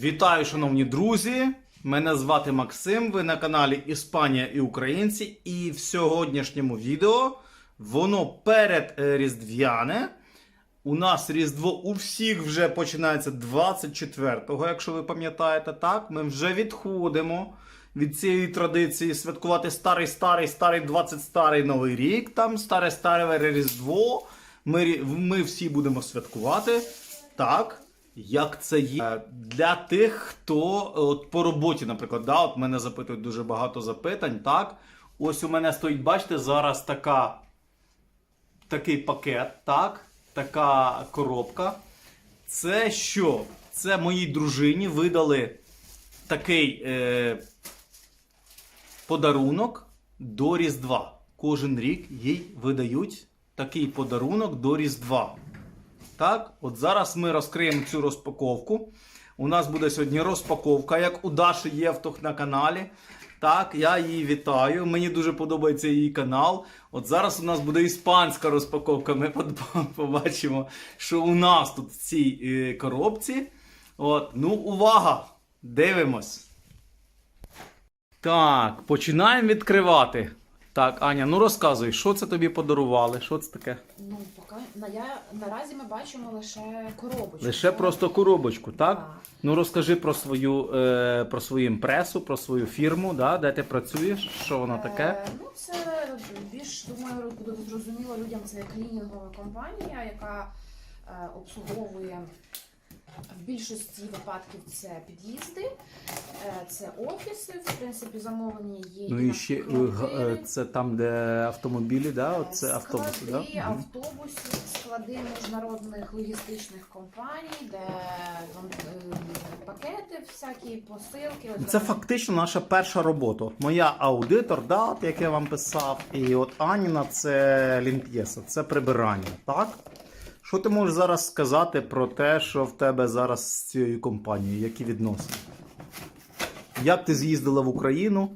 Вітаю, шановні друзі! Мене звати Максим. Ви на каналі Іспанія і Українці. І в сьогоднішньому відео воно перед е, Різдвяне. У нас Різдво у всіх вже починається 24-го, якщо ви пам'ятаєте, так? Ми вже відходимо від цієї традиції святкувати старий, старий, старий, 20 старий Новий рік, там старе старе Різдво. Ми, ми всі будемо святкувати. Так, як це є Е, для тих, хто от по роботі, наприклад, да, от мене запитують дуже багато запитань. Так, ось у мене стоїть, бачите, зараз така такий пакет, так, така коробка. Це що? Це моїй дружині видали такий е, подарунок до Різдва. Кожен рік їй видають такий подарунок до Різдва. Так, от зараз ми розкриємо цю розпаковку. У нас буде сьогодні розпаковка, як у Даші Євтух на каналі. Так, я її вітаю. Мені дуже подобається її канал. От зараз у нас буде іспанська розпаковка. Ми побачимо, що у нас тут в цій е, коробці. От, ну, увага! Дивимось. Так, починаємо відкривати. Так, Аня, ну розказуй, що це тобі подарували? Що це таке? Ну, поки на я наразі ми бачимо лише коробочку. Лише просто коробочку, так? Так. Ну розкажи про свою е, про свою імпресу, про свою фірму, да? де ти працюєш, що воно таке? Е, ну, це більш думаю, буде зрозуміло людям. Це клінінгова компанія, яка е, обслуговує в більшості випадків це під'їзди, е, це офіси. В принципі, замовлені є Ну і ще е, квартири. е, це там, де автомобілі, да? Це автобуси, да? склади, Мгм. автобусів, склади міжнародних логістичних компаній, де е, пакети, всякі посилки. Ось Це фактично наша перша робота. Моя аудитор, да, як я вам писав, і от Аніна це лімп'єса, це прибирання, так? Що ти можеш зараз сказати про те, що в тебе зараз з цією компанією, які відносини? Як ти з'їздила в Україну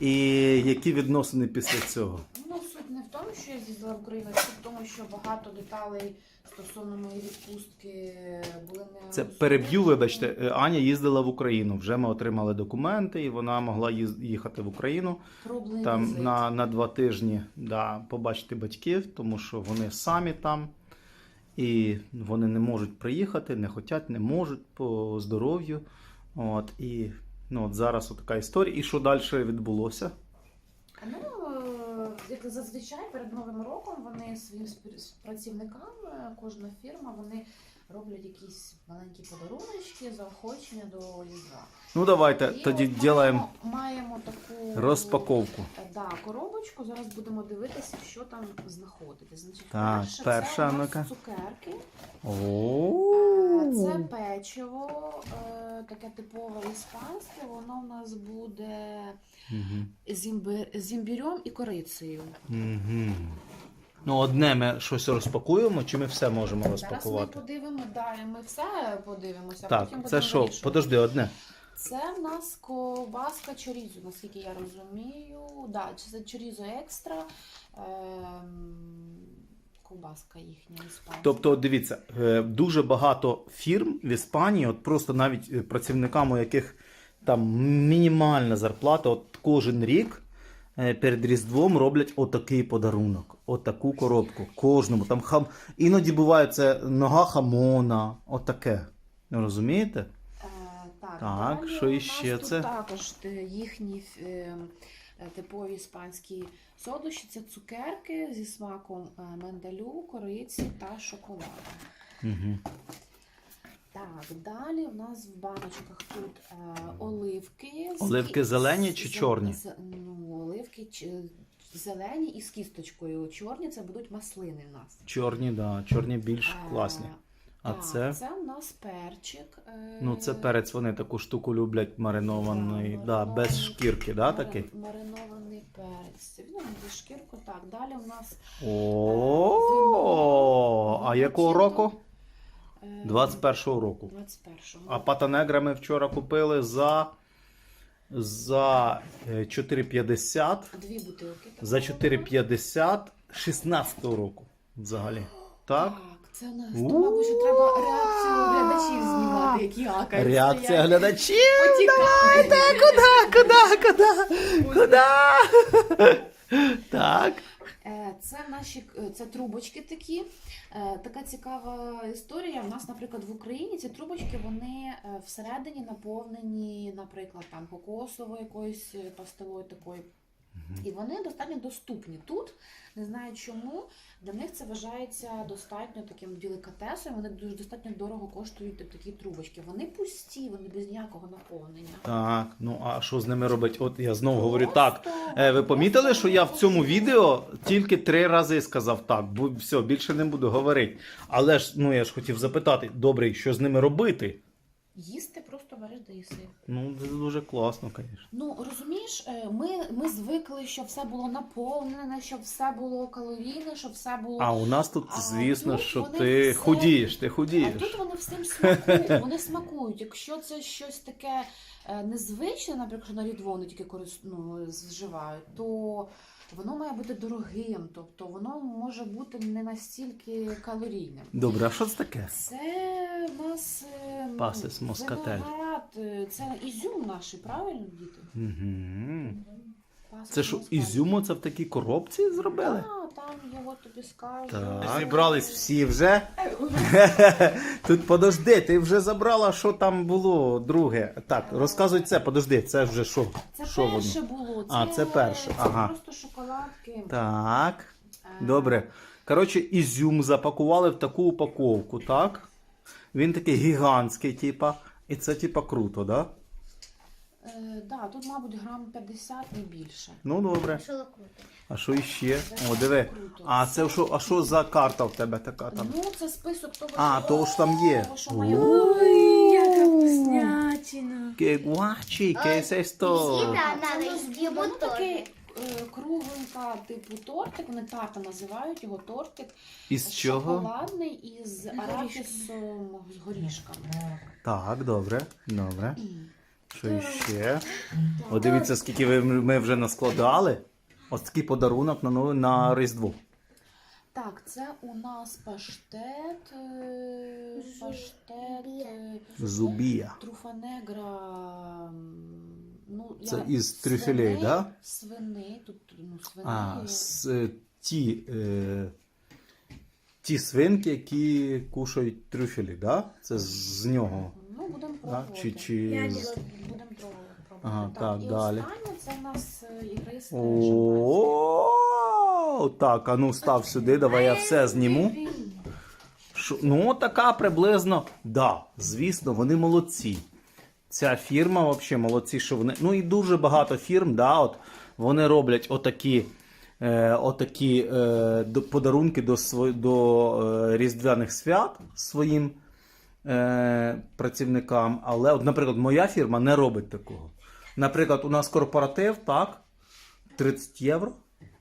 і які відносини після цього? Ну, суть не в тому, що я з'їздила в Україну, а суть в тому, що багато деталей стосовно моєї відпустки були не Це переб'ю, вибачте, е, Аня їздила в Україну. Вже ми отримали документи, і вона могла їхати в Україну. Проблемний там на, на два тижні да, побачити батьків, тому що вони самі там. І вони не можуть приїхати, не хочуть, не можуть по здоров'ю. От, і ну, от зараз от така історія. І що далі відбулося? Ну, е, як зазвичай перед Новим роком вони своїм спів- працівникам, е, кожна фірма, вони роблять якісь маленькі подаруночки, заохочення до Різдва. Ну, давайте І тоді от ділаємо маємо, таку розпаковку. Да, коробочку. Зараз будемо дивитися, що там знаходиться. Значить, Так, перше, перша, це у нас ну-ка. цукерки. Е, О, Це печиво, е, таке типове іспанське. Воно в нас буде Мгм. з, імби... з імбірем і корицею. Мгм. Ну, одне ми щось розпакуємо, чи ми все можемо Зараз ми розпакувати? подивимо далі. Ми все подивимося. а Так, потім це будемо що? вирішувати. Подожди, одне. Це в нас ковбаска чорізу, наскільки я розумію. Да, це чорізо екстра. Ем... Ковбаска їхня іспанська. Тобто, от дивіться, е, дуже багато фірм в Іспанії, от просто навіть е, працівникам, у яких там мінімальна зарплата, от кожен рік перед Різдвом роблять отакий подарунок, отаку коробку. Кожному. Там хам... Іноді буває це нога хамона, отаке. Розумієте? Е, так, Так, далі що у іще тут це? Також е, їхні е, е, типові іспанські солодощі це цукерки зі смаком е, миндалю, кориці та шоколаду. Угу. Так, далі у нас в баночках тут е, оливки. з Оливки кі- зелені чи з- чорні? з- ну, оливки ч- зелені і з кісточкою. Чорні це будуть маслини в нас. Чорні, да, чорні більш Е, класні. А так, це? Це у нас перчик. е, Ну, це перець, вони таку штуку люблять маринований, Да, да, без маринований. шкірки, да, Мари- такий? Маринований перець. Ну, зі шкірку. Так, далі у нас О, а якого року? Е, 21-го року. 21-го. А патанегра ми вчора купили за, за е, 4,50. Дві бутилки. За такого. 4,50 16-го року взагалі. Так? Це у нас то, мабуть, що треба реакцію глядачів знімати, які акають. Реакція стоять. глядачів. Потікають. Куди, куди, куди? Куди? Так. Е, Це наші е, це трубочки такі. Е, Така цікава історія. У нас, наприклад, в Україні ці трубочки вони всередині наповнені, наприклад, там кокосовою якоюсь пастилою такою. І вони достатньо доступні тут. Не знаю чому. Для них це вважається достатньо таким делікатесом. Вони дуже достатньо дорого коштують такі трубочки. Вони пусті, вони без ніякого наповнення. Так, ну а що з ними робить? От я знову говорю так. Е, Ви помітили, що я в цьому відео тільки три рази сказав так, бо все, більше не буду говорити. Але ж, ну я ж хотів запитати, добре, що з ними робити? Їсти просто береш да їси. Ну, це дуже класно, звісно. Ну розумієш, е, ми, ми звикли, щоб все було наповнене, щоб все було калорійне, щоб все було. А у нас тут, А звісно, тут що ти все- худієш, ти А тут вони всім смакують, вони смакують. Якщо це щось таке незвичне, наприклад, що на рідво тільки корис... ну, зживають, то воно має бути дорогим, тобто воно може бути не настільки калорійним. Добре, а що це таке? Це в нас е, ну, Пасис москатель. виноград, е, це ізюм наш, правильно, діти? Угу. Пасис Це що, москатель. ізюму це в такій коробці зробили? А, там його тобі скажуть. Так. Зібрались всі вже. Тут подожди, ти вже забрала, що там було друге. Так, розказуй це, подожди, це вже що? Це що перше воно? було. Це, А, це перше, Це ага. просто шоколадки. Так, Е, добре. Коротше, ізюм запакували в таку упаковку, так? Він такий гігантський, типа. І це типа круто, да? Е, да, тут, мабуть, грам 50, не більше. Ну добре. А що іще? О, диви. Круто. А це що, а що за карта в тебе така там? Ну, це список того, А, що, того ж там є. того, що має Ой, яка вкуснятина. Che guaci, che sei sto? Навіть у нас воно теж. такий е, кругленька, типу тортик, вони тарта називають його тортик. Із чого? Шоколадний із арахісом з горішками. Так, добре, добре. М. Що іще? О, дивіться, скільки ви, ми вже наскладали. Ось такий подарунок на, нове- на Різдво. Так, це у нас паштет. е, Паштет. е, Зубія. Труфанегра. м, Ну, Це я- із трюфелей, свини- да? Свини, тут ну, свини. А, с, е, ті, е, ті свинки, які кушають трюфелі, да? Це з, з нього. Ну, будемо Да? пробувати. Чи, чи... Я з- Ага, так, і далі. останнє це у нас е, ігристе. О, так, а ну став сюди, давай я все зніму. Шо- Ну, така приблизно. Да, звісно, вони молодці. Ця фірма взагалі молодці, що вони. Ну і дуже багато фірм, да, от, вони роблять отакі, е, отакі е, до- подарунки до, сво- до е, Різдвяних свят своїм е, працівникам. Але, от, наприклад, моя фірма не робить такого. Наприклад, у нас корпоратив, так, 30 євро.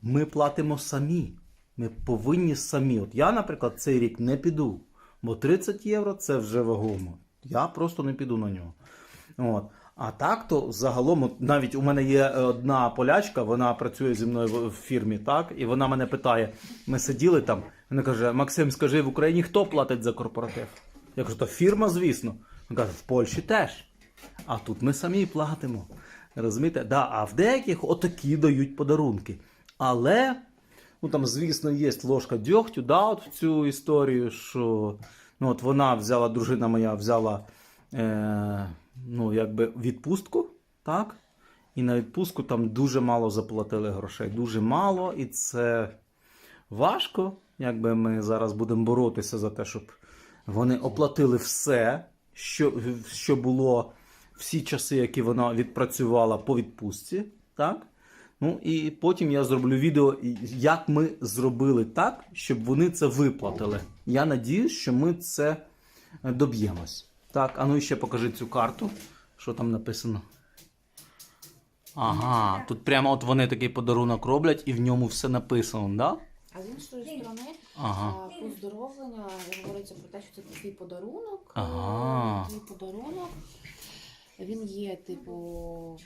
Ми платимо самі. Ми повинні самі. От я, наприклад, цей рік не піду, бо 30 євро це вже вагомо. Я просто не піду на нього. От. А так, то загалом, навіть у мене є е, одна полячка, вона працює зі мною в- фірмі, так, і вона мене питає: ми сиділи там, вона каже: Максим, скажи, в Україні хто платить за корпоратив? Я кажу, то фірма, звісно. Вона каже, в Польщі теж. А тут ми самі платимо. Розумієте? Да, а в деяких отакі дають подарунки. Але, ну там, звісно, є ложка дьогтю, да, от в цю історію, що ну, от вона взяла, дружина моя взяла е, ну, якби відпустку, так? І на відпустку там дуже мало заплатили грошей. Дуже мало, і це важко. Якби ми зараз будемо боротися за те, щоб вони оплатили все, що, що було всі часи, які вона відпрацювала по відпустці. Так? Ну і потім я зроблю відео, як ми зробили так, щоб вони це виплатили. Я надіюсь, що ми це доб'ємось. Так, а ну і ще покажи цю карту. Що там написано? Ага, тут прямо от вони такий подарунок роблять, і в ньому все написано, да? А з іншої сторони, Ага. а, поздоровлення говориться про те, що це твій подарунок. Ага. Твій подарунок. Він є, типу,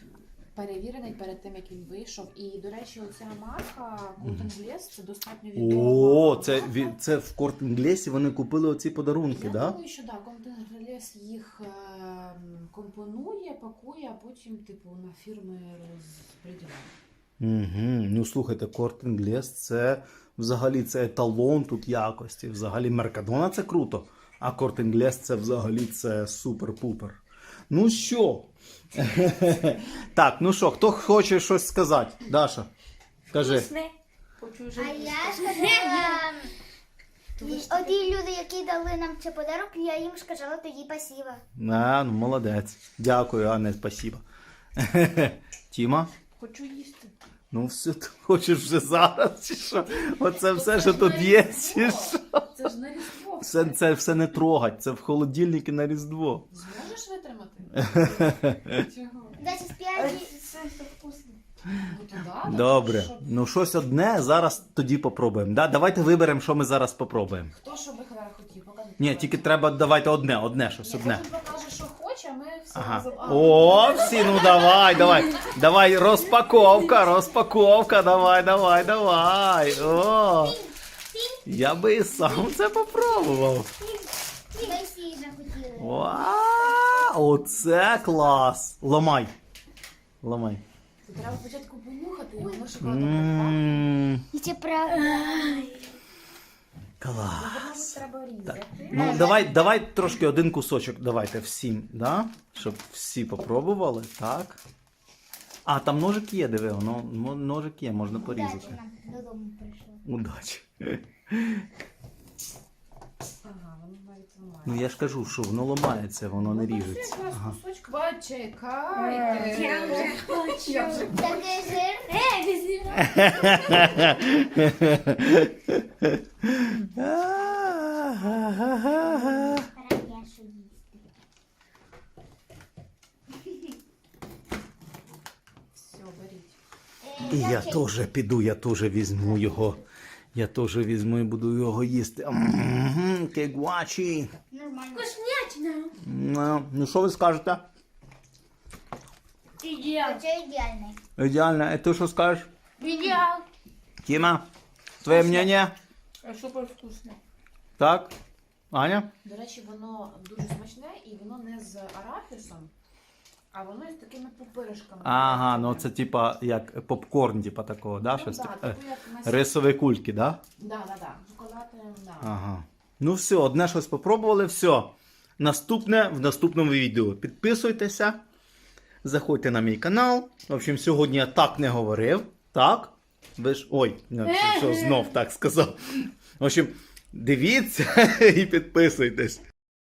перевірений перед тим, як він вийшов. І, до речі, оця марка Golden Glass це достатньо відома. О, це, марка. ві- це в Кортінглесі вони купили оці подарунки, Я да? думаю, що так, Glass їх ем, компонує, пакує, а потім, типу, на фірми розподіляє. Угу. Ну слухайте, Корт Інглес це взагалі це еталон тут якості. Взагалі Меркадона це круто, а Корт Інглес це взагалі це супер-пупер. Ну що? так, ну що, хто хоче щось сказати? Даша, кажи. А я сказала, оті люди, які дали нам цей подарок, я їм сказала тоді спасибо. А, ну молодець. Дякую, Анне, спасибо. Тіма? Хочу їсти. Ну, все, ти хочеш вже зараз, чи що? Оце все, що тут є, чи що? Це ж на різдво. Все, це все не трогать, це в холодильнику на Різдво. Зможеш витримати? Чого? Дайте Ай. Це вкусно. Ну, то да, Добре. щоб- Ну, щось одне зараз тоді попробуємо. Да? Давайте виберемо, що ми зараз попробуємо. Хто що би хотів? Покажи. Ні, тільки треба давайте одне, одне щось, Ні, одне. Кожен покаже, що хоче, а ми все Ага. разом. А, О, всі, ну давай, давай. Давай, розпаковка, розпаковка, давай, давай, давай. О. Я би і сам це попробував. Вау, оце клас. Ламай. Ламай. Треба спочатку понюхати, і воно. М, І це правда. Ну, Клас. треба різати. Ну, давай, давай трошки один кусочок давайте всім, да? щоб всі попробували, так? А, там ножик є, диви, воно, ножик є, можна Удачі порізати. нам додому прийшло. Удачі. Ага, воно навіть ламає. Ну я ж кажу, що воно ламається, воно не Ну, ріжеться. Ага. Почекайте. Я вже хочу. Я вже Такий жир. Е, візьми. Пора м'ясо їсти. Все, беріть. Е, І я теж піду, я теж візьму його. Я теж візьму і буду його їсти. Кегуачі. Нормально. Вкуснятина. Ну, Ну, що ви скажете? Ідеал. Це ідеальний. Ідеально, а ти що скажеш? Ідеал. Тіма, твоє мнення? Супер вкусно. Так? Аня? До речі, воно дуже смачне і воно не з арахісом, а воно з такими пупиришками. Ага, ну це типа як попкорн, типа такого, да? Ну, Щось да, таке? таку, як Рисові кульки, да? Да, да, да. Шоколад, да. Ага. Ну все, одне щось попробували, все. Наступне в наступному відео. Підписуйтеся, заходьте на мій канал. В общем, сьогодні я так не говорив. Так? Ви ж. Ой, ну, що знов так сказав. В общем, дивіться і підписуйтесь.